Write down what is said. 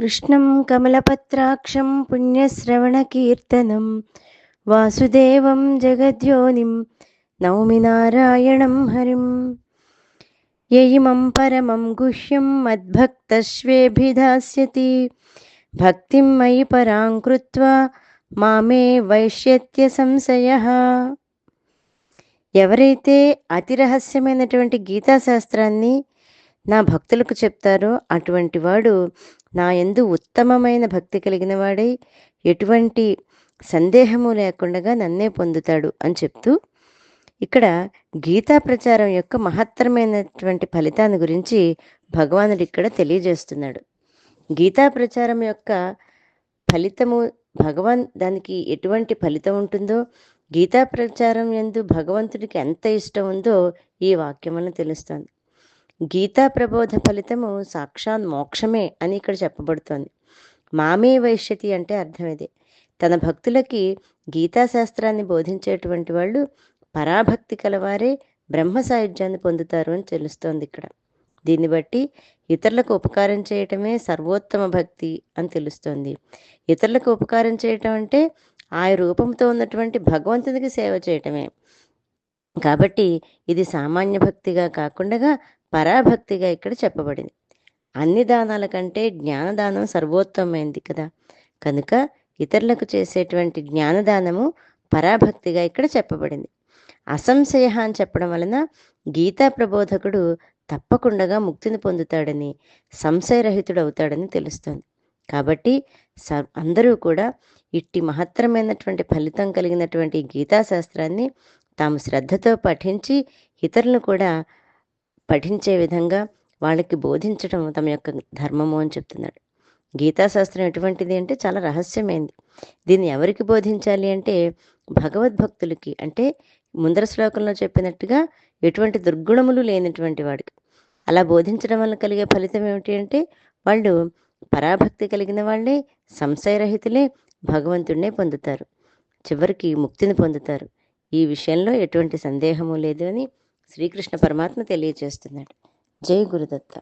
కృష్ణం కమలపత్రాక్షం పుణ్యశ్రవణకీర్తనం. వాసుదేవం జగద్యోనిం నౌమి నారాయణం హరిం. యయిమం పరమం గుహ్యం మద్భక్తశ్వేభిధాస్యతి. భక్తిం మయి పరాం కృత్వా మామే వైశ్యత్య సంశయ. ఎవరైతే అతి రహస్యమైనటువంటి గీతాశాస్త్రాన్ని నా భక్తులకు చెప్తారో అటువంటి వాడు నా ఎందు ఉత్తమమైన భక్తి కలిగిన వాడై ఎటువంటి సందేహము లేకుండా నన్నే పొందుతాడు అని చెప్తూ ఇక్కడ గీతా ప్రచారం యొక్క మహత్తరమైనటువంటి ఫలితాన్ని గురించి భగవానుడు ఇక్కడ తెలియజేస్తున్నాడు. గీతా ప్రచారం యొక్క ఫలితము భగవాన్ దానికి ఎటువంటి ఫలితం ఉంటుందో గీతా ప్రచారం ఎందు భగవంతుడికి ఎంత ఇష్టం ఉందో ఈ వాక్యం వలన తెలుస్తుంది. గీతా ప్రబోధ ఫలితము సాక్షాత్ మోక్షమే అని ఇక్కడ చెప్పబడుతోంది. మామే వైశ్యతి అంటే అర్థం ఇదే. తన భక్తులకి గీతాశాస్త్రాన్ని బోధించేటువంటి వాళ్ళు పరాభక్తి కలవారే బ్రహ్మ సాయుధ్యాన్ని పొందుతారు అని తెలుస్తోంది ఇక్కడ. దీన్ని బట్టి ఇతరులకు ఉపకారం చేయటమే సర్వోత్తమ భక్తి అని తెలుస్తోంది. ఇతరులకు ఉపకారం చేయటం అంటే ఆ రూపంతో ఉన్నటువంటి భగవంతునికి సేవ చేయటమే. కాబట్టి ఇది సామాన్య భక్తిగా కాకుండా పరాభక్తిగా ఇక్కడ చెప్పబడింది. అన్ని దానాల కంటే జ్ఞానదానం సర్వోత్తమైంది కదా. కనుక ఇతరులకు చేసేటువంటి జ్ఞానదానము పరాభక్తిగా ఇక్కడ చెప్పబడింది. అసంశయ అని చెప్పడం వలన గీతా ప్రబోధకుడు తప్పకుండా ముక్తిని పొందుతాడని సంశయరహితుడు అవుతాడని తెలుస్తుంది. కాబట్టి స అందరూ కూడా ఇట్టి మహత్తరమైనటువంటి ఫలితం కలిగినటువంటి గీతాశాస్త్రాన్ని తాము శ్రద్ధతో పఠించి ఇతరులను కూడా పఠించే విధంగా వాళ్ళకి బోధించడం తమ యొక్క ధర్మము అని చెప్తున్నాడు. గీతాశాస్త్రం ఎటువంటిది అంటే చాలా రహస్యమైంది. దీన్ని ఎవరికి బోధించాలి అంటే భగవద్భక్తులకి అంటే ముందర శ్లోకంలో చెప్పినట్టుగా ఎటువంటి దుర్గుణములు లేనటువంటి వాడికి. అలా బోధించడం వల్ల కలిగే ఫలితం ఏమిటి అంటే వాళ్ళు పరాభక్తి కలిగిన వాళ్ళే సంశయరహితులే భగవంతుడినే పొందుతారు. చివరికి ముక్తిని పొందుతారు. ఈ విషయంలో ఎటువంటి సందేహము లేదు అని శ్రీకృష్ణ పరమాత్మ తెలియజేస్తున్నాడు. జై గురుదత్త.